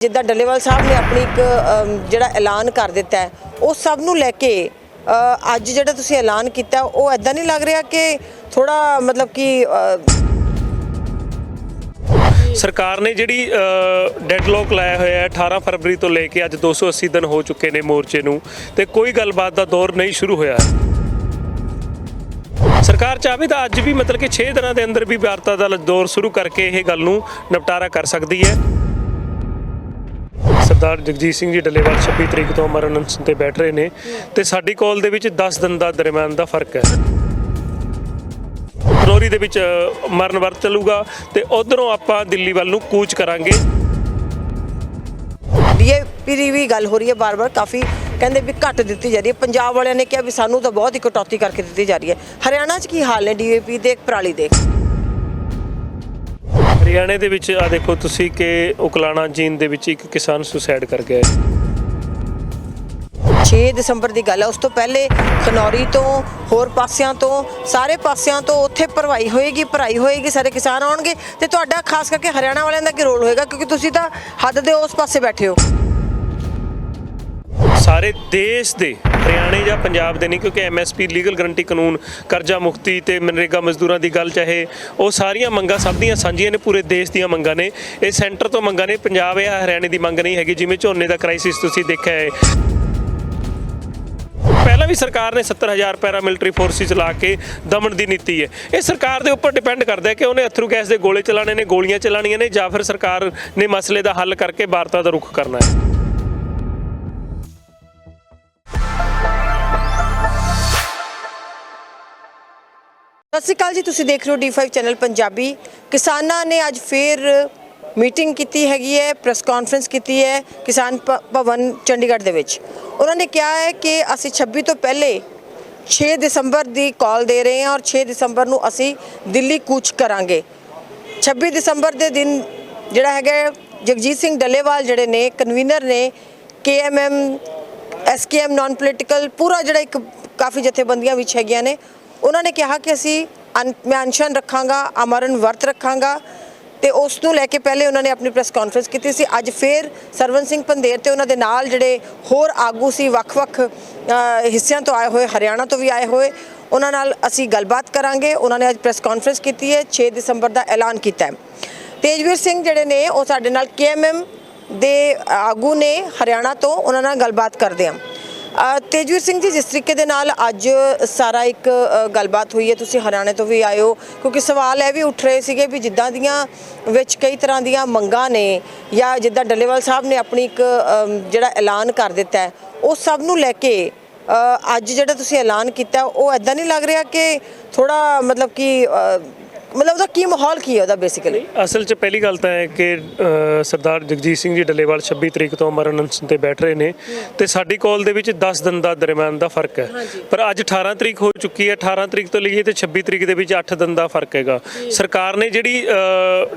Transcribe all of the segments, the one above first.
ਜਿੱਦਾਂ ਡੱਲੇਵਾਲ ਸਾਹਿਬ ਨੇ ਆਪਣੀ ਇੱਕ ਜਿਹੜਾ ਐਲਾਨ ਕਰ ਦਿੱਤਾ ਉਹ ਸਭ ਨੂੰ ਲੈ ਕੇ ਅੱਜ ਜਿਹੜਾ ਤੁਸੀਂ ਐਲਾਨ ਕੀਤਾ, ਉਹ ਐਦਾਂ ਨਹੀਂ ਲੱਗ ਰਿਹਾ ਕਿ ਥੋੜਾ ਮਤਲਬ ਕਿ ਸਰਕਾਰ ਨੇ ਜਿਹੜੀ ਡੈਡਲੌਕ ਲਾਇਆ ਹੋਇਆ ਹੈ 18 ਫਰਵਰੀ ਤੋਂ ਲੈ ਕੇ ਅੱਜ 280 ਦਿਨ ਹੋ ਚੁੱਕੇ ਨੇ ਮੋਰਚੇ ਨੂੰ, ਤੇ ਕੋਈ ਗੱਲਬਾਤ ਦਾ ਦੌਰ ਨਹੀਂ ਸ਼ੁਰੂ ਹੋਇਆ ਸਰਕਾਰ ਚਾਹਵੇ ਤਾਂ ਅੱਜ ਵੀ ਮਤਲਬ ਕਿ 6 ਦਿਨਾਂ ਦੇ ਅੰਦਰ ਵੀ ਵਾਰਤਾ ਦਾ ਦੌਰ ਸ਼ੁਰੂ ਕਰਕੇ ਇਹ ਗੱਲ ਨੂੰ ਨਿਪਟਾਰਾ ਕਰ ਸਕਦੀ ਹੈ। ਸਰਦਾਰ ਜਗਜੀਤ ਸਿੰਘ ਜੀ ਡੱਲੇਵਾਲ 26 ਤਰੀਕ ਤੋਂ ਅਮਰ ਅਨਸ਼ਨ ਤੇ ਬੈਠ ਰਹੇ ਨੇ ਤੇ ਸਾਡੀ ਕਾਲ ਦੇ ਵਿੱਚ 10 ਦਿਨ ਦਾ ਦਰਮਿਆਨ ਦਾ ਫ਼ਰਕ ਹੈ। ਫਰਵਰੀ ਦੇ ਵਿੱਚ ਮਰਨ ਵਰਤ ਚੱਲੂਗਾ ਤੇ ਉਧਰੋਂ ਆਪਾਂ ਦਿੱਲੀ ਵੱਲ ਨੂੰ ਕੂਚ ਕਰਾਂਗੇ। ਡੀਏਪੀ ਦੀ ਵੀ ਗੱਲ ਹੋ ਰਹੀ ਹੈ ਬਾਰ-ਬਾਰ, ਕਾਫੀ ਕਹਿੰਦੇ ਵੀ ਘੱਟ ਦਿੱਤੀ ਜਾ ਰਹੀ ਹੈ। ਪੰਜਾਬ ਵਾਲਿਆਂ ਨੇ ਕਿਹਾ ਵੀ ਸਾਨੂੰ ਤਾਂ ਬਹੁਤ ਹੀ ਕਟੌਤੀ ਕਰਕੇ ਦਿੱਤੀ ਜਾ ਰਹੀ ਹੈ। ਹਰਿਆਣਾ 'ਚ ਕੀ ਹਾਲ ਨੇ? ਡੀਏਪੀ ਦੇ, ਪਰਾਲੀ ਦੇ। ਹਰਿਆਣੇ ਦੇ ਵਿੱਚ ਆ ਦੇਖੋ ਤੁਸੀਂ ਕਿ ਉਕਲਾਣਾ ਜੀਨ ਦੇ ਵਿੱਚ ਇੱਕ ਕਿਸਾਨ ਸੁਸਾਈਡ ਕਰ ਗਿਆ ਹੈ। 6 ਦਸੰਬਰ ਦੀ ਗੱਲ ਹੈ ਉਸ ਤੋਂ ਪਹਿਲੇ ਖਨੌਰੀ ਤੋਂ, ਹੋਰ ਪਾਸਿਆਂ ਤੋਂ, ਸਾਰੇ ਪਾਸਿਆਂ ਤੋਂ ਉੱਥੇ ਭਰਵਾਈ ਹੋਏਗੀ, ਭਰਾਈ ਹੋਏਗੀ, ਸਾਰੇ ਕਿਸਾਨ ਆਉਣਗੇ ਤੇ ਤੁਹਾਡਾ ਖਾਸ ਕਰਕੇ ਹਰਿਆਣਾ ਵਾਲਿਆਂ ਦਾ ਕੀ ਰੋਲ ਹੋਏਗਾ? ਕਿਉਂਕਿ ਤੁਸੀਂ ਤਾਂ ਹੱਦ ਦੇ ਉਸ ਪਾਸੇ ਬੈਠੇ ਹੋ। ਸਾਰੇ ਦੇਸ਼ ਦੇ ਹਰਿਆਣੇ ਜਾਂ ਪੰਜਾਬ ਦੇ ਨਹੀਂ, ਕਿਉਂਕਿ ਐਮਐਸਪੀ ਲੀਗਲ ਗਰੰਟੀ ਕਾਨੂੰਨ, ਕਰਜ਼ਾ ਮੁਕਤੀ ਤੇ ਮਨਰੇਗਾ ਮਜ਼ਦੂਰਾਂ ਦੀ ਗੱਲ ਚਾਹੇ, ਉਹ ਸਾਰੀਆਂ ਮੰਗਾਂ ਸਭ ਦੀਆਂ ਸਾਂਝੀਆਂ ਨੇ, ਪੂਰੇ ਦੇਸ਼ ਦੀਆਂ ਮੰਗਾਂ ਨੇ। ਇਹ ਸੈਂਟਰ ਤੋਂ ਮੰਗਾਂ ਨੇ, ਪੰਜਾਬ ਜਾਂ ਹਰਿਆਣੇ ਦੀ ਮੰਗ ਨਹੀਂ ਹੈਗੀ, ਜਿਵੇਂ ਝੋਨੇ ਦਾ ਕ੍ਰਾਈਸਿਸ ਤੁਸੀਂ ਦੇਖਿਆ ਹੈ। ਪਹਿਲਾਂ ਵੀ ਸਰਕਾਰ ਨੇ 70000 ਪੈਰਾ ਮਿਲਟਰੀ ਫੋਰਸਿਸ ਲਾ ਕੇ ਦਮਨ ਦੀ ਨੀਤੀ ਹੈ। ਇਹ ਸਰਕਾਰ ਦੇ ਉੱਪਰ ਡਿਪੈਂਡ ਕਰਦਾ ਹੈ ਕਿ ਉਹਨੇ ਅਥਰੂ ਗੈਸ ਦੇ ਗੋਲੇ ਚਲਾਣੇ ਨੇ, ਗੋਲੀਆਂ ਚਲਾਣੀਆਂ ਨੇ, ਜਾਂ ਫਿਰ ਸਰਕਾਰ ਨੇ ਮਸਲੇ ਦਾ ਹੱਲ ਕਰਕੇ ਵਾਰਤਾ ਦਾ ਰੁਖ ਕਰਨਾ ਹੈ। ਸਤਿ ਸ਼੍ਰੀ ਅਕਾਲ ਜੀ ਤੁਸੀਂ ਦੇਖ ਰਹੇ ਹੋ D5 ਚੈਨਲ ਪੰਜਾਬੀ। ਕਿਸਾਨਾਂ ਨੇ ਅੱਜ ਫੇਰ ਮੀਟਿੰਗ ਕੀਤੀ ਹੈਗੀ ਹੈ ਪ੍ਰੈਸ ਕਾਨਫਰੰਸ ਕੀਤੀ ਹੈ ਕਿਸਾਨ ਭ- ਭਵਨ ਚੰਡੀਗੜ੍ਹ ਦੇ ਵਿੱਚ। ਉਹਨਾਂ ਨੇ ਕਿਹਾ ਹੈ ਕਿ ਅਸੀਂ 26 ਤੋਂ ਪਹਿਲੇ 6 ਦਸੰਬਰ ਦੀ ਕਾਲ ਦੇ ਰਹੇ ਹਾਂ ਔਰ 6 ਦਸੰਬਰ ਨੂੰ ਅਸੀਂ ਦਿੱਲੀ ਕੂਚ ਕਰਾਂਗੇ। 26 ਦਸੰਬਰ ਦੇ ਦਿਨ ਜਿਹੜਾ ਹੈਗਾ ਹੈ, ਜਗਜੀਤ ਸਿੰਘ ਡੱਲੇਵਾਲ ਜਿਹੜੇ ਨੇ ਕਨਵੀਨਰ ਨੇ KMM SKM ਨਾਨ ਪੋਲੀਟੀਕਲ ਪੂਰਾ ਜਿਹੜਾ ਇੱਕ ਕਾਫੀ ਜਥੇਬੰਦੀਆਂ ਵਿੱਚ ਹੈਗੀਆਂ ਨੇ ਉਹਨਾਂ ਨੇ ਕਿਹਾ ਕਿ ਅਸੀਂ ਅਨ- ਮੈਂ ਅਨਸ਼ਨ ਰੱਖਾਂਗਾ, ਅਮਰਨ ਵਰਤ ਰੱਖਾਂਗਾ ਤੇ ਉਸ ਨੂੰ ਲੈ ਕੇ ਪਹਿਲੇ ਉਹਨਾਂ ਨੇ ਆਪਣੀ ਪ੍ਰੈਸ ਕਾਨਫਰੰਸ ਕੀਤੀ ਸੀ। ਅੱਜ ਫੇਰ ਸਰਵਨ ਸਿੰਘ ਪੰਦੇਰ ਤੇ ਉਹਨਾਂ ਦੇ ਨਾਲ ਜਿਹੜੇ ਹੋਰ ਆਗੂ ਸੀ, ਵੱਖ-ਵੱਖ ਹਿੱਸਿਆਂ ਤੋਂ ਆਏ ਹੋਏ, ਹਰਿਆਣਾ ਤੋਂ ਵੀ ਆਏ ਹੋਏ, ਉਹਨਾਂ ਨਾਲ ਅਸੀਂ ਗੱਲਬਾਤ ਕਰਾਂਗੇ। ਉਹਨਾਂ ਨੇ ਅੱਜ ਪ੍ਰੈਸ ਕਾਨਫਰੰਸ ਕੀਤੀ ਹੈ 6 ਦਸੰਬਰ ਦਾ ਐਲਾਨ ਕੀਤਾ ਹੈ। ਤੇਜਵੀਰ ਸਿੰਘ ਜਿਹੜੇ ਨੇ, ਉਹ ਸਾਡੇ ਨਾਲ KMM ਦੇ ਆਗੂ ਨੇ, ਹਰਿਆਣਾ ਤੋਂ, ਉਹਨਾਂ ਨਾਲ ਗੱਲਬਾਤ ਕਰਦੇ ਹਾਂ। ਤੇਜਵੀਰ ਸਿੰਘ ਜੀ, ਜਿਸ ਤਰੀਕੇ ਦੇ ਨਾਲ ਅੱਜ ਸਾਰਾ ਇੱਕ ਗੱਲਬਾਤ ਹੋਈ ਹੈ, ਤੁਸੀਂ ਹਰਿਆਣੇ ਤੋਂ ਵੀ ਆਏ ਹੋ, ਕਿਉਂਕਿ ਸਵਾਲ ਇਹ ਵੀ ਉੱਠ ਰਹੇ ਸੀਗੇ ਵੀ ਜਿੱਦਾਂ ਦੀਆਂ ਵਿੱਚ ਕਈ ਤਰ੍ਹਾਂ ਦੀਆਂ ਮੰਗਾਂ ਨੇ ਜਾਂ ਜਿੱਦਾਂ ਡੱਲੇਵਾਲ ਸਾਹਿਬ ਨੇ ਆਪਣੀ ਇੱਕ ਜਿਹੜਾ ਐਲਾਨ ਕਰ ਦਿੱਤਾ ਹੈ, ਉਹ ਸਭ ਨੂੰ ਲੈ ਕੇ ਅੱਜ ਜਿਹੜਾ ਤੁਸੀਂ ਐਲਾਨ ਕੀਤਾ, ਉਹ ਐਦਾਂ ਨਹੀਂ ਲੱਗ ਰਿਹਾ ਕਿ ਥੋੜਾ ਮਤਲਬ ਕਿ ਮਤਲਬ ਉਹਦਾ ਕੀ ਮਾਹੌਲ ਕੀ ਹੈ ਉਹਦਾ ਬੇਸਿਕਲੀ ਅਸਲ 'ਚ ਪਹਿਲੀ ਗੱਲ ਤਾਂ ਹੈ ਕਿ ਸਰਦਾਰ ਜਗਜੀਤ ਸਿੰਘ ਜੀ ਡੱਲੇਵਾਲ 26 ਤਰੀਕ ਤੋਂ ਅਮਰ ਅਨਸ਼ਨ ਤੇ ਬੈਠ ਰਹੇ ਨੇ ਤੇ ਸਾਡੀ ਕਾਲ ਦੇ ਵਿੱਚ 10 ਦਿਨ ਦਾ ਦਰਮਿਆਨ ਦਾ ਫ਼ਰਕ ਹੈ। ਪਰ ਅੱਜ 18 ਤਰੀਕ ਹੋ ਚੁੱਕੀ ਹੈ 18 ਤਰੀਕ ਤੋਂ ਲਈਏ ਤੇ 26 ਤਰੀਕ ਦੇ ਵਿੱਚ 8 ਦਿਨ ਦਾ ਫ਼ਰਕ ਹੈਗਾ। ਸਰਕਾਰ ਨੇ ਜਿਹੜੀ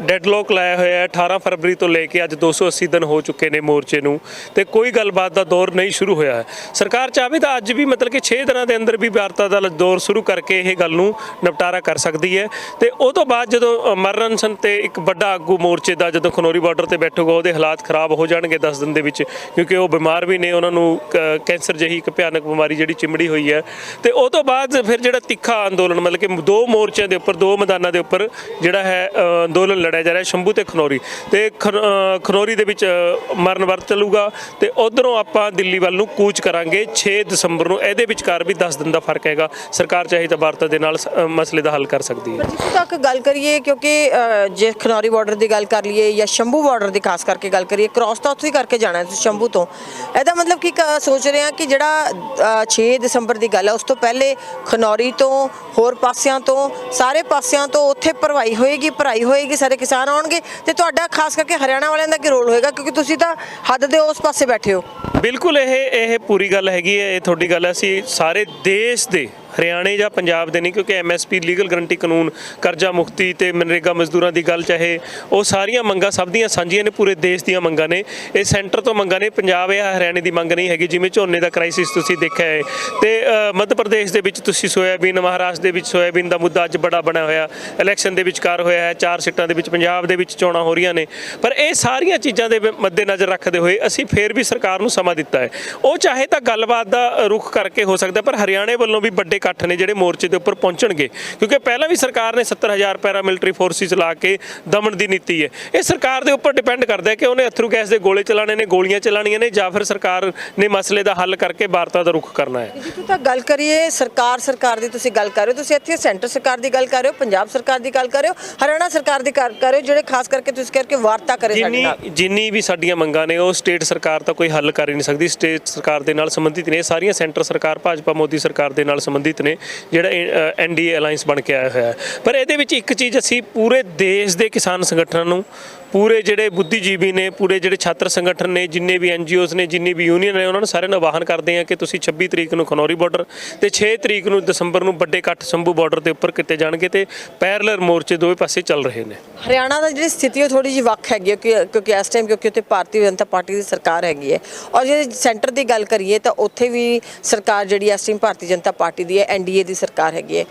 ਡੈਡਲੌਕ ਲਾਇਆ ਹੋਇਆ ਹੈ 18 ਫਰਵਰੀ ਤੋਂ ਲੈ ਕੇ ਅੱਜ 280 ਦਿਨ ਹੋ ਚੁੱਕੇ ਨੇ ਮੋਰਚੇ ਨੂੰ ਤੇ ਕੋਈ ਗੱਲਬਾਤ ਦਾ ਦੌਰ ਨਹੀਂ ਸ਼ੁਰੂ ਹੋਇਆ ਹੈ। ਸਰਕਾਰ ਚਾਹੇ ਤਾਂ ਅੱਜ ਵੀ ਮਤਲਬ ਕਿ 6 ਦਿਨਾਂ ਦੇ ਅੰਦਰ ਵੀ ਵਾਰਤਾ ਦਾ ਦੌਰ ਸ਼ੁਰੂ ਕਰਕੇ ਇਹ ਗੱਲ ਨੂੰ ਨਿਪਟਾਰਾ ਕਰ ਸਕਦੀ ਹੈ ਤੇ ਉਹ ਤੋਂ ਬਾਅਦ ਜਦੋਂ ਅ, ਮਰਨ ਸਨ ਤੇ ਇੱਕ ਵੱਡਾ ਆਗੂ ਮੋਰਚੇ ਦਾ ਜਦੋਂ ਖਨੌਰੀ ਬਾਰਡਰ ਤੇ ਬੈਠੂਗਾ ਉਹਦੇ ਹਾਲਾਤ ਖਰਾਬ ਹੋ ਜਾਣਗੇ 10 ਦਿਨ ਦੇ ਵਿੱਚ ਕਿਉਂਕਿ ਉਹ ਬਿਮਾਰ ਵੀ ਨੇ ਉਹਨਾਂ ਨੂੰ ਕ- ਕੈਂਸਰ ਜਿਹੀ ਇੱਕ ਭਿਆਨਕ ਬਿਮਾਰੀ ਜਿਹੜੀ ਚਿਮੜੀ ਹੋਈ ਹੈ। ਤੇ ਉਹ ਤੋਂ ਬਾਅਦ ਫਿਰ ਜਿਹੜਾ ਤਿੱਖਾ ਅੰਦੋਲਨ ਮਤਲਬ ਕਿ ਦੋ ਮੋਰਚਿਆਂ ਦੇ ਉੱਪਰ ਦੋ ਮੈਦਾਨਾਂ ਦੇ ਉੱਪਰ ਜਿਹੜਾ ਹੈ ਅੰਦੋਲਨ ਲੜਿਆ ਜਾ ਰਿਹਾ ਸ਼ੰਭੂ ਤੇ ਖਨੌਰੀ। ਤੇ ਖਨ- ਖਨੌਰੀ ਦੇ ਵਿੱਚ ਮਰਨ ਵਰਤ ਚੱਲੂਗਾ ਤੇ ਉਧਰੋਂ ਆਪਾਂ ਦਿੱਲੀ ਵੱਲ ਨੂੰ ਕੂਚ ਕਰਾਂਗੇ 6 ਦਸੰਬਰ ਨੂੰ। ਇਹਦੇ ਵਿਚਕਾਰ ਵੀ 10 ਦਿਨ ਦਾ ਫ਼ਰਕ ਹੈਗਾ। ਸਰਕਾਰ ਚਾਹੇ ਤਾਂ ਵਾਰਤਾ ਦੇ ਨਾਲ ਸ- ਮਸਲੇ ਦਾ ਹੱਲ ਕਰ ਸਕਦੀ ਹੈ। ਤੱਕ ਗੱਲ ਕਰੀਏ ਕਿਉਂਕਿ ਅ, ਜੇ ਖਨੌਰੀ ਬਾਰਡਰ ਦੀ ਗੱਲ ਕਰ ਲਈਏ ਜਾਂ ਸ਼ੰਭੂ ਬਾਰਡਰ ਦੀ ਖਾਸ ਕਰਕੇ ਗੱਲ ਕਰੀਏ ਕ੍ਰਾਸ ਤਾਂ ਉੱਥੋਂ ਹੀ ਕਰਕੇ ਜਾਣਾ ਹੈ ਤੁਸੀਂ ਸ਼ੰਭੂ ਤੋਂ। ਇਹਦਾ ਮਤਲਬ ਕਿ ਕ- ਸੋਚ ਰਹੇ ਹਾਂ ਕਿ ਜਿਹੜਾ ਅ, 6 ਦਸੰਬਰ ਦੀ ਗੱਲ ਹੈ ਉਸ ਤੋਂ ਪਹਿਲੇ ਖਨੌਰੀ ਤੋਂ ਹੋਰ ਪਾਸਿਆਂ ਤੋਂ ਸਾਰੇ ਪਾਸਿਆਂ ਤੋਂ ਉੱਥੇ ਭਰਵਾਈ ਹੋਏਗੀ ਭਰਾਈ ਹੋਏਗੀ ਸਾਰੇ ਕਿਸਾਨ ਆਉਣਗੇ ਤੇ ਤੁਹਾਡਾ ਖਾਸ ਕਰਕੇ ਹਰਿਆਣਾ ਵਾਲਿਆਂ ਦਾ ਕੀ ਰੋਲ ਹੋਏਗਾ? ਕਿਉਂਕਿ ਤੁਸੀਂ ਤਾਂ ਹੱਦ ਦੇ ਉਸ ਪਾਸੇ ਬੈਠੇ ਹੋ। ਬਿਲਕੁਲ ਇਹ ਇਹ ਪੂਰੀ ਗੱਲ ਹੈਗੀ ਹੈ ਇਹ ਤੁਹਾਡੀ ਗੱਲ ਹੈ ਅਸੀਂ ਸਾਰੇ ਦੇਸ਼ ਦੇ ਹਰਿਆਣੇ ਜਾਂ ਪੰਜਾਬ ਦੇ ਨਹੀਂ, ਕਿਉਂਕਿ ਐਮਐਸਪੀ ਲੀਗਲ ਗਰੰਟੀ ਕਾਨੂੰਨ, ਕਰਜ਼ਾ ਮੁਕਤੀ ਤੇ ਮਨਰੇਗਾ ਮਜ਼ਦੂਰਾਂ ਦੀ ਗੱਲ ਚਾਹੇ, ਉਹ ਸਾਰੀਆਂ ਮੰਗਾਂ, ਸਭ ਦੀਆਂ ਸਾਂਝੀਆਂ ਨੇ, ਪੂਰੇ ਦੇਸ਼ ਦੀਆਂ ਮੰਗਾਂ ਨੇ। ਇਹ ਸੈਂਟਰ ਤੋਂ ਮੰਗਾਂ ਨੇ, ਪੰਜਾਬ ਜਾਂ ਹਰਿਆਣੇ ਦੀ ਮੰਗ ਨਹੀਂ ਹੈਗੀ, ਜਿਵੇਂ ਝੋਨੇ ਦਾ ਕ੍ਰਾਈਸਿਸ ਤੁਸੀਂ ਦੇਖਿਆ ਹੈ। ਤੇ ਮੱਧ ਪ੍ਰਦੇਸ਼ ਦੇ ਵਿੱਚ ਤੁਸੀਂ ਸੋਇਆਬੀਨ, ਮਹਾਰਾਸ਼ਟਰ ਦੇ ਵਿੱਚ ਸੋਇਆਬੀਨ ਦਾ ਮੁੱਦਾ ਅੱਜ ਬੜਾ ਬਣਿਆ ਹੋਇਆ। ਇਲੈਕਸ਼ਨ ਦੇ ਵਿਚਕਾਰ ਹੋਇਆ ਹੈ, ਚਾਰ ਸੀਟਾਂ ਦੇ ਵਿੱਚ ਪੰਜਾਬ ਦੇ ਵਿੱਚ ਚੋਣਾਂ ਹੋ ਰਹੀਆਂ ਨੇ। ਪਰ ਇਹ ਸਾਰੀਆਂ ਚੀਜ਼ਾਂ ਦੇ ਮੱਦੇਨਜ਼ਰ ਰੱਖਦੇ ਹੋਏ ਅਸੀਂ ਫੇਰ ਵੀ ਸਰਕਾਰ ਨੂੰ ਸਮਾਂ ਦਿੱਤਾ ਹੈ। ਉਹ ਚਾਹੇ ਤਾਂ ਗੱਲਬਾਤ ਦਾ ਰੁਖ ਕਰਕੇ ਹੋ ਸਕਦਾ, ਪਰ ਹਰਿਆਣੇ ਵੱਲੋਂ ਵੀ ਵੱਡੇ ਇਕੱਠ ਨੇ ਜਿਹੜੇ ਮੋਰਚੇ ਦੇ ਉੱਪਰ ਪਹੁੰਚਣਗੇ। ਕਿਉਂਕਿ ਪਹਿਲਾਂ ਵੀ ਸਰਕਾਰ ਨੇ 70000 ਪੈਰਾ ਮਿਲਟਰੀ ਫੋਰਸਿਸ ਲਾ ਕੇ ਦਮਨ ਦੀ ਨੀਤੀ ਹੈ। ਇਹ ਸਰਕਾਰ ਦੇ ਉੱਪਰ ਡਿਪੈਂਡ ਕਰਦਾ ਹੈ ਕਿ ਉਹਨੇ ਅਥਰੂ ਗੈਸ ਦੇ ਗੋਲੇ ਚਲਾਣੇ ਨੇ ਗੋਲੀਆਂ ਚਲਾਣੀਆਂ ਨੇ ਜਾਂ ਫਿਰ ਸਰਕਾਰ ਨੇ ਮਸਲੇ ਦਾ ਹੱਲ ਕਰਕੇ ਵਾਰਤਾ ਦਾ ਰੁਖ ਕਰਨਾ ਹੈ। ਜਿੱਥੋਂ ਤੱਕ ਗੱਲ ਕਰੀਏ ਸਰਕਾਰ ਸਰਕਾਰ ਦੀ ਤੁਸੀਂ ਗੱਲ ਕਰ ਰਹੇ ਹੋ। ਤੁਸੀਂ ਇੱਥੇ ਸੈਂਟਰ ਸਰਕਾਰ ਦੀ ਗੱਲ ਕਰ ਰਹੇ ਹੋ ਪੰਜਾਬ ਸਰਕਾਰ ਦੀ ਗੱਲ ਕਰ ਰਹੇ ਹੋ ਹਰਿਆਣਾ ਸਰਕਾਰ ਦੀ ਗੱਲ ਕਰ ਰਹੇ ਹੋ ਜਿਹੜੇ ਖਾਸ ਕਰਕੇ ਤੁਸੀਂ ਕਰਕੇ ਵਾਰਤਾ ਕਰੇ ਸਾਡੇ ਜਿੰਨੀ ਨਾਲ। ਜਿੰਨੀ ਵੀ ਸਾਡੀਆਂ ਮੰਗਾਂ ਨੇ ਉਹ ਸਟੇਟ ਸਰਕਾਰ ਤਾਂ ਕੋਈ ਹੱਲ ਕਰ ਹੀ ਨਹੀਂ ਸਕਦੀ। ਸਟੇਟ ਸਰਕਾਰ ਦੇ ਨਾਲ ਸੰਬੰਧਿਤ ਨੇ ਸਾਰੀਆਂ ਸੈਂਟਰ ਸਰਕਾਰ ਭਾਜਪਾ ਮੋਦੀ ਸਰਕਾਰ ਦੇ ਨਾਲ ਸੰਬੰਧਿਤ ਨੇ, ਜਿਹੜਾ ਐਨਡੀਏ ਅਲਾਈਅੰਸ ਬਣ ਕੇ ਆਇਆ ਹੋਇਆ ਪਰ ਇਹਦੇ ਵਿੱਚ ਇੱਕ ਚੀਜ਼ ਅਸੀਂ ਪੂਰੇ ਦੇਸ਼ ਦੇ ਕਿਸਾਨ ਸੰਗਠਨਾਂ ਨੂੰ ਪੂਰੇ ਜਿਹੜੇ ਬੁੱਧੀਜੀਵੀ ਨੇ, ਪੂਰੇ ਜਿਹੜੇ ਛਾਤਰ ਸੰਗਠਨ ਨੇ, ਜਿੰਨੇ ਵੀ ਐਨਜੀਓਜ਼ ਨੇ, ਜਿੰਨੀ ਵੀ ਯੂਨੀਅਨ ਨੇ, ਉਹਨਾਂ ਨੂੰ ਸਾਰਿਆਂ ਨੂੰ ਆਵਾਹਨ ਕਰਦੇ ਆ ਕਿ ਤੁਸੀਂ 26 ਤਰੀਕ ਨੂੰ ਖਨੌਰੀ ਬਾਰਡਰ ਤੇ 6 ਤਰੀਕ ਨੂੰ ਦਸੰਬਰ ਨੂੰ ਵੱਡੇ ਇਕੱਠ ਸੰਭੂ ਬਾਰਡਰ ਦੇ ਉੱਪਰ ਕੀਤੇ ਜਾਣਗੇ ਤੇ ਪੈਰਲਰ ਮੋਰਚੇ ਦੋਵੇਂ ਪਾਸੇ ਚੱਲ ਰਹੇ ਨੇ। ਹਰਿਆਣਾ ਦਾ ਜਿਹੜੀ ਸਥਿਤੀ ਉਹ ਥੋੜੀ ਜਿਹੀ ਵੱਖ ਹੈਗੀ ਹੈ ਕਿ ਕਿਉਂਕਿ ਇਸ ਟਾਈਮ ਕਿਉਂਕਿ ਉੱਥੇ ਭਾਰਤੀ ਜਨਤਾ ਪਾਰਟੀ ਦੀ ਸਰਕਾਰ ਹੈਗੀ ਹੈ। ਔਰ ਜੇ ਸੈਂਟਰ ਦੀ ਗੱਲ ਕਰੀਏ ਤਾਂ ਉੱਥੇ ਵੀ ਸਰਕਾਰ ਜਿਹੜੀ ਇਸ ਟਾਈਮ ਭਾਰਤੀ ਜਨਤਾ ਪਾਰਟੀ ਦੀ ਹੈ ਐਨਡੀਏ ਦੀ ਸਰਕਾਰ ਹੈਗੀ ਹੈ।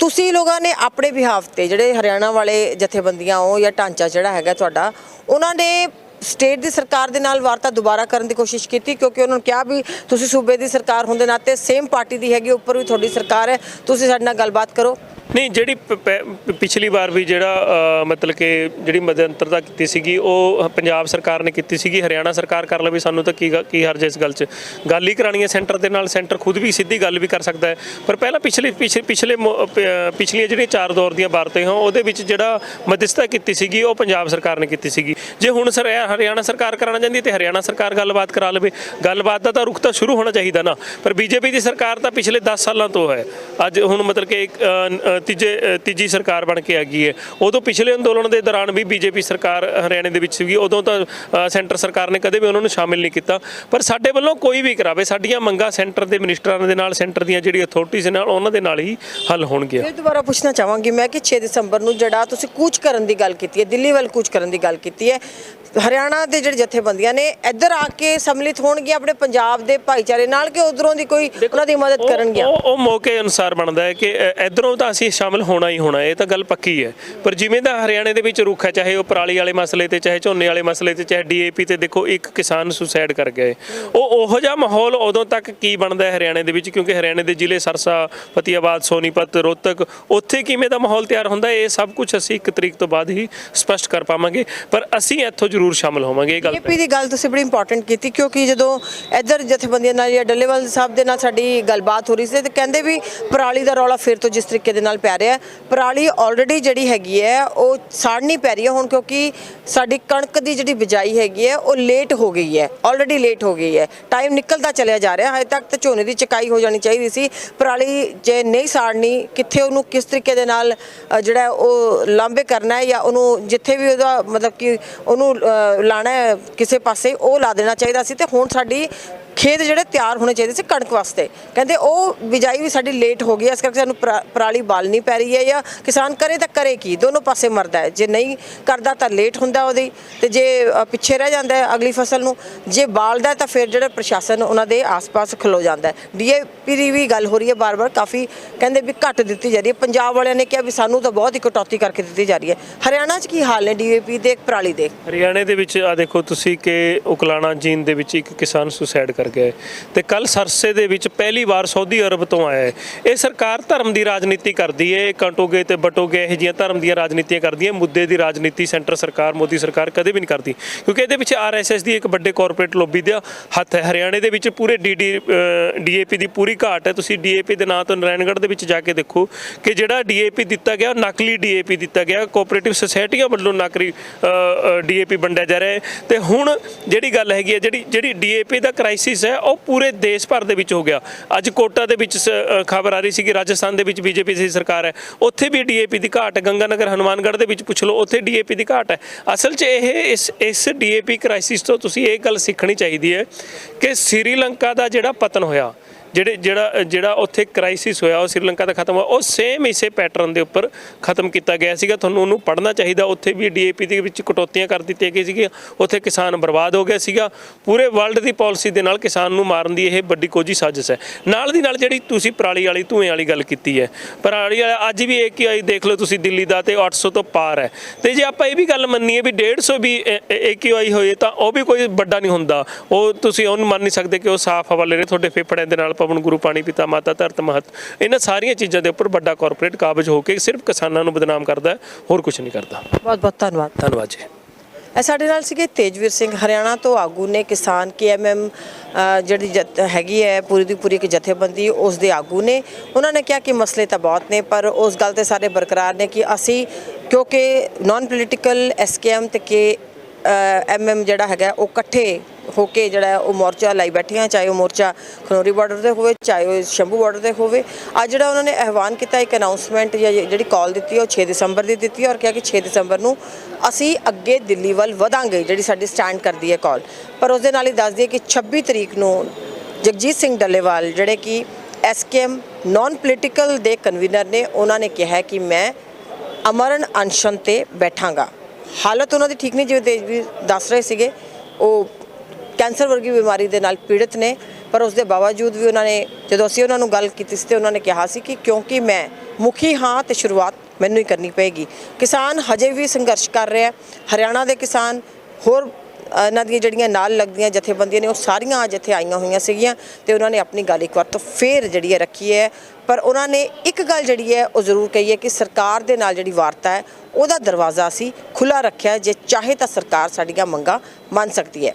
ਤੁਸੀਂ ਲੋਕਾਂ ਨੇ ਆਪਣੇ ਬਿਹਾਫ ਤੇ ਜਿਹੜੇ ਹਰਿਆਣਾ ਵਾਲੇ ਜਥੇਬੰਦੀਆਂ ਹੋ ਜਾਂ ਢਾਂਚਾ ਜਿਹੜਾ ਹੈਗਾ ਤੁਹਾਡਾ, ਉਹਨਾਂ ਨੇ ਸਟੇਟ ਦੀ ਸਰਕਾਰ ਦੇ ਨਾਲ ਵਾਰਤਾ ਦੁਬਾਰਾ ਕਰਨ ਦੀ ਕੋਸ਼ਿਸ਼ ਕੀਤੀ, ਕਿਉਂਕਿ ਉਹਨਾਂ ਨੂੰ ਕਿਹਾ ਵੀ ਤੁਸੀਂ ਸੂਬੇ ਦੀ ਸਰਕਾਰ ਹੁੰਦੇ ਨਾਤੇ ਸੇਮ ਪਾਰਟੀ ਦੀ ਹੈਗੀ, ਉੱਪਰ ਵੀ ਤੁਹਾਡੀ ਸਰਕਾਰ ਹੈ, ਤੁਸੀਂ ਸਾਡੇ ਨਾਲ ਗੱਲਬਾਤ ਕਰੋ। ਨਹੀਂ ਜਿਹੜੀ ਪ- ਪ- ਪਿਛਲੀ ਵਾਰ ਵੀ ਜਿਹੜਾ ਅ, ਮਤਲਬ ਕਿ ਜਿਹੜੀ ਮਦੰਤਰਤਾ ਕੀਤੀ ਸੀਗੀ ਉਹ ਪੰਜਾਬ ਸਰਕਾਰ ਨੇ ਕੀਤੀ ਸੀਗੀ ਹਰਿਆਣਾ ਸਰਕਾਰ ਕਰ ਲਵੇ ਸਾਨੂੰ ਤਾਂ ਕੀ ਗ- ਕੀ ਹਰਜ ਹੈ ਇਸ ਗੱਲ 'ਚ? ਗੱਲ ਹੀ ਕਰਾਣੀ ਹੈ ਸੈਂਟਰ ਦੇ ਨਾਲ ਸੈਂਟਰ ਖੁਦ ਵੀ ਸਿੱਧੀ ਗੱਲ ਵੀ ਕਰ ਸਕਦਾ ਹੈ। ਪਰ ਪਹਿਲਾਂ ਪਿਛਲੇ ਪਿਛ- ਪਿਛਲੇ ਮੋ- ਪ- ਪਿਛਲੀਆਂ ਜਿਹੜੀਆਂ ਚਾਰ ਦੌਰ ਦੀਆਂ ਵਾਰਤਾਂ ਹਾਂ ਉਹਦੇ ਵਿੱਚ ਜਿਹੜਾ ਮਧਿਸਤਾ ਕੀਤੀ ਸੀਗੀ ਉਹ ਪੰਜਾਬ ਸਰਕਾਰ ਨੇ ਕੀਤੀ ਸੀਗੀ। ਜੇ ਹੁਣ ਸਰ ਇਹ ਹਰਿਆਣਾ ਸਰਕਾਰ ਕਰਾਉਣਾ ਚਾਹੁੰਦੀ ਹੈ ਤੇ ਹਰਿਆਣਾ ਸਰਕਾਰ ਗੱਲਬਾਤ ਕਰਾ ਲਵੇ। ਗੱਲਬਾਤ ਦਾ ਤਾਂ ਰੁਖ ਤਾਂ ਸ਼ੁਰੂ ਹੋਣਾ ਚਾਹੀਦਾ ਨਾ। ਪਰ ਬੀਜੇਪੀ ਦੀ ਸਰਕਾਰ ਤਾਂ ਪਿਛਲੇ 10 ਸਾਲਾਂ ਤੋਂ ਹੈ। ਅੱਜ ਹੁਣ ਮਤਲਬ ਕਿ ਇੱਕ, ਅ, ਅ, ਤੀਜੇ ਤੀਜੀ ਸਰਕਾਰ ਬਣ ਕੇ ਆ ਗਈ ਹੈ। ਉਦੋਂ ਪਿਛਲੇ ਅੰਦੋਲਨ ਦੇ ਦੌਰਾਨ ਵੀ ਬੀਜੇਪੀ ਸਰਕਾਰ ਹਰਿਆਣੇ ਦੇ ਵਿੱਚ ਸੀਗੀ। ਉਦੋਂ ਤਾਂ ਸੈਂਟਰ ਸਰਕਾਰ ਨੇ ਕਦੇ ਵੀ ਉਹਨਾਂ ਨੂੰ ਸ਼ਾਮਿਲ ਨਹੀਂ ਕੀਤਾ। ਪਰ ਸਾਡੇ ਵੱਲੋਂ ਕੋਈ ਵੀ ਕਰਾਵੇ, ਸਾਡੀਆਂ ਮੰਗਾਂ ਸੈਂਟਰ ਦੇ ਮਿਨਿਸਟਰਾਂ ਦੇ ਨਾਲ, ਸੈਂਟਰ ਦੀਆਂ ਜਿਹੜੀ ਅਥਾਰਟੀਜ਼ ਨਾਲ, ਉਹਨਾਂ ਦੇ ਨਾਲ ਹੀ ਹੱਲ ਹੋਣਗੀਆਂ। ਫਿਰ ਦੁਬਾਰਾ ਪੁੱਛਣਾ ਚਾਹਾਂਗੀ ਮੈਂ ਕਿ 6 ਦਸੰਬਰ ਨੂੰ ਜਿਹੜਾ ਤੁਸੀਂ ਕੂਚ ਕਰਨ ਦੀ ਗੱਲ ਕੀਤੀ ਹੈ, ਦਿੱਲੀ ਵੱਲ ਕੂਚ ਕਰਨ ਦੀ ਗੱਲ ਕੀਤੀ ਹੈ ਹਰਿਆਣਾ ਦੇ ਜਿਹੜੇ ਜਥੇਬੰਦੀਆਂ ਨੇ ਇੱਧਰ ਆ ਕੇ ਸੰਮਿਲਿਤ ਹੋਣਗੇ ਆਪਣੇ ਪੰਜਾਬ ਦੇ ਭਾਈਚਾਰੇ ਨਾਲ ਕਿ ਉਧਰੋਂ ਦੀ ਕੋਈ ਉਹਨਾਂ ਦੀ ਮਦਦ ਕਰਨਗੇ ਉਹ ਮੌਕੇ ਅਨੁਸਾਰ ਬਣਦਾ ਹੈ ਕਿ ਇੱਧਰੋਂ ਤਾਂ ਅਸੀਂ ਸ਼ਾਮਿਲ ਹੋਣਾ ਹੀ ਹੋਣਾ ਇਹ ਤਾਂ ਗੱਲ ਪੱਕੀ ਹੈ। ਪਰ ਜਿਵੇਂ ਦਾ ਹਰਿਆਣੇ ਦੇ ਵਿੱਚ ਰੁੱਖ ਹੈ ਚਾਹੇ ਉਹ ਪਰਾਲੀ ਵਾਲੇ ਮਸਲੇ ਤੇ ਚਾਹੇ ਝੋਨੇ ਵਾਲੇ ਮਸਲੇ ਤੇ ਚਾਹੇ ਡੀਏਪੀ ਤੇ ਦੇਖੋ ਇੱਕ ਕਿਸਾਨ ਸੁਸਾਈਡ ਕਰ ਗਏ ਉਹ ਉਹੋ ਜਿਹਾ ਮਾਹੌਲ ਉਦੋਂ ਤੱਕ ਕੀ ਬਣਦਾ ਹੈ ਹਰਿਆਣੇ ਦੇ ਵਿੱਚ? ਕਿਉਂਕਿ ਹਰਿਆਣੇ ਦੇ ਜ਼ਿਲ੍ਹੇ ਸਰਸਾ ਫਤਿਆਬਾਦ ਸੋਨੀਪਤ ਰੋਹਤਕ ਉੱਥੇ ਕਿਵੇਂ ਦਾ ਮਾਹੌਲ ਤਿਆਰ ਹੁੰਦਾ ਇਹ ਸਭ ਕੁਝ ਅਸੀਂ ਇੱਕ ਤਰੀਕ ਤੋਂ ਬਾਅਦ ਹੀ ਸਪਸ਼ਟ ਕਰ ਪਾਵਾਂਗੇ। ਪਰ ਅਸੀਂ ਇੱਥੋਂ ਜ਼ਰੂਰ ਸ਼ਾਮਿਲ ਹੋਵਾਂਗੇ ਇਹ ਗੱਲ ਬੀਜੇਪੀ ਦੀ ਗੱਲ ਤੁਸੀਂ ਬੜੀ ਇੰਪੋਰਟੈਂਟ ਕੀਤੀ, ਕਿਉਂਕਿ ਜਦੋਂ ਇੱਧਰ ਜਥੇਬੰਦੀਆਂ ਨਾਲ ਜਾਂ ਡੱਲੇਵਾਲ ਸਾਹਿਬ ਦੇ ਨਾਲ ਸਾਡੀ ਗੱਲਬਾਤ ਹੋ ਰਹੀ ਸੀ, ਤੇ ਕਹਿੰਦੇ ਵੀ ਪਰਾਲੀ ਦਾ ਰੌਲਾ ਫਿਰ ਤੋਂ ਜਿਸ ਤਰੀਕੇ ਦੇ ਨਾਲ ਪੈ ਰਿਹਾ ਪਰਾਲੀ ਆਲਰੇਡੀ ਜਿਹੜੀ ਹੈਗੀ ਹੈ, ਉਹ ਸਾੜਨੀ ਪੈ ਰਹੀ ਹੈ ਹੁਣ, ਕਿਉਂਕਿ ਸਾਡੀ ਕਣਕ ਦੀ ਜਿਹੜੀ ਬਿਜਾਈ ਹੈਗੀ ਹੈ, ਉਹ ਲੇਟ ਹੋ ਗਈ ਹੈ ਆਲਰੇਡੀ ਲੇਟ ਹੋ ਗਈ ਹੈ। ਟਾਈਮ ਨਿਕਲਦਾ ਚਲਿਆ ਜਾ ਰਿਹਾ, ਹਜੇ ਤੱਕ ਤਾਂ ਝੋਨੇ ਦੀ ਚਕਾਈ ਹੋ ਜਾਣੀ ਚਾਹੀਦੀ ਸੀ। ਪਰਾਲੀ ਜੇ ਨਹੀਂ ਸਾੜਨੀ, ਕਿੱਥੇ ਉਹਨੂੰ ਕਿਸ ਤਰੀਕੇ ਦੇ ਨਾਲ ਜਿਹੜਾ ਉਹ ਲਾਂਬੇ ਕਰਨਾ ਹੈ ਜਾਂ ਉਹਨੂੰ ਜਿੱਥੇ ਵੀ ਉਹਦਾ ਮਤਲਬ ਕਿ ਉਹਨੂੰ ਲਾਣਾ ਕਿਸੇ ਪਾਸੇ ਉਹ ਲਾ ਦੇਣਾ ਚਾਹੀਦਾ ਸੀ ਤੇ ਹੁਣ ਸਾਡੀ ਖੇਤ ਜਿਹੜੇ ਤਿਆਰ ਹੋਣੇ ਚਾਹੀਦੇ ਸੀ ਕਣਕ ਵਾਸਤੇ। ਕਹਿੰਦੇ ਉਹ ਬਿਜਾਈ ਵੀ ਸਾਡੀ ਲੇਟ ਹੋ ਗਈ ਹੈ, ਇਸ ਕਰਕੇ ਸਾਨੂੰ ਪਰਾਲੀ ਬਾਲਣੀ ਪੈ ਰਹੀ ਹੈ ਜਾਂ ਕਿਸਾਨ ਕਰੇ ਤਾਂ ਕਰੇ ਕੀ ਦੋਨੋਂ ਪਾਸੇ ਮਰਦਾ ਹੈ। ਜੇ ਨਹੀਂ ਕਰਦਾ ਤਾਂ ਲੇਟ ਹੁੰਦਾ ਉਹਦੀ ਤੇ ਜੇ ਪਿੱਛੇ ਰਹਿ ਜਾਂਦਾ ਹੈ ਅਗਲੀ ਫਸਲ ਨੂੰ ਜੇ ਬਾਲਦਾ ਤਾਂ ਫਿਰ ਜਿਹੜਾ ਪ੍ਰਸ਼ਾਸਨ ਉਹਨਾਂ ਦੇ ਆਸ-ਪਾਸ ਖਲੋ ਜਾਂਦਾ ਹੈ। ਡੀਏਪੀ ਦੀ ਵੀ ਗੱਲ ਹੋ ਰਹੀ ਹੈ ਬਾਰ-ਬਾਰ ਕਾਫੀ ਕਹਿੰਦੇ ਵੀ ਘੱਟ ਦਿੱਤੀ ਜਾ ਰਹੀ ਹੈ। ਪੰਜਾਬ ਵਾਲਿਆਂ ਨੇ ਕਿਹਾ ਵੀ ਸਾਨੂੰ ਤਾਂ ਬਹੁਤ ਹੀ ਕਟੌਤੀ ਕਰਕੇ ਦਿੱਤੀ ਜਾ ਰਹੀ ਹੈ। ਹਰਿਆਣਾ 'ਚ ਕੀ ਹਾਲ ਨੇ ਡੀਏਪੀ ਦੇ ਪਰਾਲੀ ਦੇ? ਹਰਿਆਣੇ ਦੇ ਵਿੱਚ ਆ ਦੇਖੋ ਤੁਸੀਂ ਕਿ ਉਕਲਾਣਾ ਜੀਨ ਦੇ ਵਿੱਚ ਇੱਕ ਕਿਸਾਨ ਸੁਸਾਇਡ ਕਰ ਗਿਆ ਹੈ ਤੇ ਕੱਲ ਸਰਸੇ ਦੇ ਵਿੱਚ ਪਹਿਲੀ ਵਾਰ ਸਾਊਦੀ ਅਰਬ ਤੋਂ ਆਇਆ ਹੈ ਇਹ ਸਰਕਾਰ ਧਰਮ ਦੀ ਰਾਜਨੀਤੀ ਕਰਦੀ ਹੈ ਕੰਟੋਗੇ ਤੇ ਬਟੋਗੇ ਇਹ ਜਿਹੀਆਂ ਧਰਮ ਦੀਆਂ ਰਾਜਨੀਤੀਆਂ ਕਰਦੀ ਹੈ ਮੁੱਦੇ ਦੀ ਰਾਜਨੀਤੀ ਸੈਂਟਰ ਸਰਕਾਰ, ਮੋਦੀ ਸਰਕਾਰ ਕਦੇ ਵੀ ਨਹੀਂ ਕਰਦੀ। ਕਿਉਂਕਿ ਇਹਦੇ ਵਿੱਚ ਆਰਐਸਐਸ ਦੀ ਇੱਕ ਵੱਡੇ ਕਾਰਪੋਰੇਟ ਲੋਬੀ ਦਾ ਹੱਥ ਹੈ। ਹਰਿਆਣੇ ਦੇ ਵਿੱਚ ਪੂਰੇ ਡੀਡੀ ਡੀਏਪੀ ਦੀ ਪੂਰੀ ਘਾਟ ਹੈ। ਤੁਸੀਂ ਡੀਏਪੀ ਦੇ ਨਾਂ ਤੋਂ ਨਾਰਾਇਣਗੜ੍ਹ ਦੇ ਵਿੱਚ ਜਾ ਕੇ ਦੇਖੋ ਕਿ ਜਿਹੜਾ ਡੀਏਪੀ ਦਿੱਤਾ ਗਿਆ, ਉਹ ਨਕਲੀ ਡੀਏਪੀ ਦਿੱਤਾ ਗਿਆ। ਕੋਆਪਰੇਟਿਵ ਸੁਸਾਇਟੀਆਂ ਵੱਲੋਂ ਨਕਲੀ ਡੀਏਪੀ ਵੰਡਿਆ ਜਾ ਰਿਹਾ ਹੈ। ਤੇ ਹੁਣ ਜਿਹੜੀ ਗੱਲ ਹੈਗੀ ਹੈ, ਜਿਹੜੀ ਜਿਹੜੀ ਡੀਏਪੀ ਦਾ ਕ੍ਰਾਈਸਿਸ ਹੈ, ਉਹ ਪੂਰੇ ਦੇਸ਼ ਭਰ ਦੇ ਵਿੱਚ ਹੋ ਗਿਆ। ਅੱਜ ਕੋਟਾ ਦੇ ਵਿੱਚ ਖਬਰ ਆ ਰਹੀ ਸੀ ਕਿ ਰਾਜਸਥਾਨ ਦੇ ਵਿੱਚ ਬੀਜੇਪੀ ਦੀ ਸਰਕਾਰ ਹੈ। ਉੱਥੇ ਵੀ ਡੀਏਪੀ ਦੀ ਘਾਟ ਗੰਗਾਨਗਰ, ਹਨੂਮਾਨਗੜ੍ਹ ਦੇ ਵਿੱਚ ਪੁੱਛ ਲਓ, ਉੱਥੇ ਡੀਏਪੀ ਦੀ ਘਾਟ ਹੈ। ਅਸਲ 'ਚ ਇਹ, ਇਸ ਇਸ ਡੀਏਪੀ ਕ੍ਰਾਈਸਿਸ ਤੋਂ ਤੁਸੀਂ ਇਹ ਗੱਲ ਸਿੱਖਣੀ ਚਾਹੀਦੀ ਹੈ ਕਿ ਸ੍ਰੀਲੰਕਾ ਦਾ ਜਿਹੜਾ ਪਤਨ ਹੋਇਆ ਜਿਹੜੇ ਜਿਹੜਾ ਜਿਹੜਾ ਉੱਥੇ ਕ੍ਰਾਈਸਿਸ ਹੋਇਆ, ਉਹ ਸ੍ਰੀਲੰਕਾ ਦਾ ਖਤਮ ਹੋਇਆ, ਉਹ ਸੇਮ ਇਸੇ ਪੈਟਰਨ ਦੇ ਉੱਪਰ ਖਤਮ ਕੀਤਾ ਗਿਆ ਸੀਗਾ। ਤੁਹਾਨੂੰ ਉਹਨੂੰ ਪੜ੍ਹਨਾ ਚਾਹੀਦਾ। ਉੱਥੇ ਵੀ ਡੀਏਪੀ ਦੇ ਵਿੱਚ ਕਟੌਤੀਆਂ ਕਰ ਦਿੱਤੀਆਂ ਗਈਆਂ ਸੀਗੀਆਂ। ਉੱਥੇ ਕਿਸਾਨ ਬਰਬਾਦ ਹੋ ਗਿਆ ਸੀਗਾ। ਪੂਰੇ ਵਰਲਡ ਦੀ ਪਾਲਿਸੀ ਦੇ ਨਾਲ ਕਿਸਾਨ ਨੂੰ ਮਾਰਨ ਦੀ ਇਹ ਵੱਡੀ ਕੋਝੀ ਸਾਜ਼ਿਸ਼ ਹੈ। ਨਾਲ ਦੀ ਨਾਲ ਜਿਹੜੀ ਤੁਸੀਂ ਪਰਾਲੀ ਵਾਲੀ, ਧੂਏ ਵਾਲੀ ਗੱਲ ਕੀਤੀ ਹੈ। ਪਰਾਲੀ ਵਾਲਾ, ਅੱਜ ਵੀ ਇੱਕ ਆਈ ਦੇਖ ਲਓ ਤੁਸੀਂ, ਦਿੱਲੀ ਦਾ ਤੇ 800 ਤੋਂ ਪਾਰ ਹੈ। ਤੇ ਜੇ ਆਪਾਂ ਇਹ ਵੀ ਗੱਲ ਮੰਨੀਏ ਵੀ 150 ਵੀ ਏਕੀਆਈ ਹੋਏ ਤਾਂ ਉਹ ਵੀ ਕੋਈ ਵੱਡਾ ਨਹੀਂ ਹੁੰਦਾ। ਉਹ ਤੁਸੀਂ ਉਹਨੂੰ ਮੰਨ ਨਹੀਂ ਸਕਦੇ ਕਿ ਉਹ ਸਾਫ਼ ਹਵਾ ਲੈ ਰਹੇ ਤੁਹਾਡੇ ਫੇਫੜਿਆਂ ਦੇ ਨਾਲ ਪਵਨ ਗੁਰੂ ਪਾਣੀ ਪਿਤਾ ਮਾਤਾ ਧਰਤ ਮਹਤ। ਇਹਨਾਂ ਸਾਰੀਆਂ ਚੀਜ਼ਾਂ ਦੇ ਉੱਪਰ ਵੱਡਾ ਕਾਰਪੋਰੇਟ ਕਾਬਜ ਹੋ ਕੇ ਸਿਰਫ ਕਿਸਾਨਾਂ ਨੂੰ ਬਦਨਾਮ ਕਰਦਾ ਹੈ ਹੋਰ ਕੁਝ ਨਹੀਂ ਕਰਦਾ। ਬਹੁਤ ਬਹੁਤ ਧੰਨਵਾਦ। ਧੰਨਵਾਦ ਜੀ। ਇਹ ਸਾਡੇ ਨਾਲ ਸੀਗੇ ਤੇਜਵੀਰ ਸਿੰਘ ਹਰਿਆਣਾ ਤੋਂ ਆਗੂ ਨੇ ਕਿਸਾਨ ਕੇਐਮਐਮ ਜਿਹੜੀ ਹੈਗੀ ਹੈ ਪੂਰੀ ਦੀ ਪੂਰੀ ਇੱਕ ਜਥੇਬੰਦੀ ਉਸ ਦੇ ਆਗੂ ਨੇ। ਉਹਨਾਂ ਨੇ ਕਿਹਾ ਕਿ ਮਸਲੇ ਤਾਂ ਬਹੁਤ ਨੇ ਪਰ ਉਸ ਗੱਲ ਤੇ ਸਾਰੇ ਬਰਕਰਾਰ ਨੇ ਕਿ ਅਸੀਂ ਕਿਉਂਕਿ ਨਾਨ ਪੋਲੀਟੀਕਲ ਐਸਕੇਐਮ ਤੇ ਕੇ ਐਮਐਮ ਜਿਹੜਾ ਹੈਗਾ ਉਹ ਇਕੱਠੇ ਹੋ ਕੇ ਜਿਹੜਾ ਉਹ ਮੋਰਚਾ ਲਾਈ ਬੈਠੀਆਂ, ਚਾਹੇ ਉਹ ਮੋਰਚਾ ਖਨੌਰੀ ਬਾਰਡਰ ਤੇ ਹੋਵੇ, ਚਾਹੇ ਉਹ ਸ਼ੰਭੂ ਬਾਰਡਰ ਤੇ ਹੋਵੇ। ਅੱਜ ਜਿਹੜਾ ਉਹਨਾਂ ਨੇ ਆਹਵਾਨ ਕੀਤਾ, ਇੱਕ ਅਨਾਉਂਸਮੈਂਟ ਜਾਂ ਜਿਹੜੀ ਕਾਲ ਦਿੱਤੀ, ਉਹ 6 ਦਸੰਬਰ ਦੀ ਦਿੱਤੀ ਔਰ ਕਿਹਾ ਕਿ 6 ਦਸੰਬਰ ਨੂੰ ਅਸੀਂ ਅੱਗੇ ਦਿੱਲੀ ਵੱਲ ਵਧਾਂਗੇ, ਜਿਹੜੀ ਸਾਡੀ ਸਟੈਂਡ ਕਰਦੀ ਹੈ ਕਾਲ ਪਰ ਉਸ ਦੇ ਨਾਲ ਹੀ ਦੱਸ ਦਈਏ ਕਿ 26 ਤਰੀਕ ਨੂੰ ਜਗਜੀਤ ਸਿੰਘ ਡੱਲੇਵਾਲ, ਜਿਹੜੇ ਕਿ ਐਸਕੇਐਮ ਨਾਨ ਪੋਲੀਟੀਕਲ ਦੇ ਕਨਵੀਨਰ ਨੇ, ਉਹਨਾਂ ਨੇ ਕਿਹਾ ਕਿ ਮੈਂ ਅਮਰਨ ਅਨਸ਼ਨ ਤੇ ਬੈਠਾਂਗਾ। ਹਾਲਤ ਉਹਨਾਂ ਦੀ ਠੀਕ ਨਹੀਂ, ਜਿਵੇਂ ਤੇਜ ਵੀ ਦੱਸ ਰਹੇ ਸੀਗੇ, ਉਹ ਕੈਂਸਰ ਵਰਗੀ ਬਿਮਾਰੀ ਦੇ ਨਾਲ ਪੀੜਤ ਨੇ, ਪਰ ਉਸ ਦੇ ਬਾਵਜੂਦ ਵੀ ਉਹਨਾਂ ਨੇ, ਜਦੋਂ ਅਸੀਂ ਉਹਨਾਂ ਨੂੰ ਗੱਲ ਕੀਤੀ ਸੀ ਤੇ ਉਹਨਾਂ ਨੇ ਕਿਹਾ ਸੀ ਕਿ ਕਿਉਂਕਿ ਮੈਂ ਮੁਖੀ ਹਾਂ ਤੇ ਸ਼ੁਰੂਆਤ ਮੈਨੂੰ ਹੀ ਕਰਨੀ ਪਏਗੀ। ਕਿਸਾਨ ਹਜੇ ਵੀ ਸੰਘਰਸ਼ ਕਰ ਰਿਹਾ ਹਰਿਆਣਾ ਦੇ ਕਿਸਾਨ ਹੋਰ ਇਹਨਾਂ ਦੀਆਂ ਜਿਹੜੀਆਂ ਨਾਲ ਲੱਗਦੀਆਂ ਜਥੇਬੰਦੀਆਂ ਨੇ, ਉਹ ਸਾਰੀਆਂ ਅੱਜ ਇੱਥੇ ਆਈਆਂ ਹੋਈਆਂ ਸੀਗੀਆਂ ਤੇ ਉਹਨਾਂ ਨੇ ਆਪਣੀ ਗੱਲ ਇੱਕ ਵਾਰ ਤੋਂ ਫੇਰ ਜਿਹੜੀ ਹੈ ਰੱਖੀ ਹੈ। ਪਰ ਉਹਨਾਂ ਨੇ ਇੱਕ ਗੱਲ ਜਿਹੜੀ ਹੈ, ਉਹ ਜ਼ਰੂਰ ਕਹੀ ਹੈ ਕਿ ਸਰਕਾਰ ਦੇ ਨਾਲ ਜਿਹੜੀ ਵਾਰਤਾ ਹੈ, ਉਹਦਾ ਦਰਵਾਜ਼ਾ ਅਸੀਂ ਖੁੱਲਾ ਰੱਖਿਆ ਜੇ ਚਾਹੇ ਤਾਂ ਸਰਕਾਰ ਸਾਡੀਆਂ ਮੰਗਾਂ ਮੰਨ ਸਕਦੀ ਹੈ।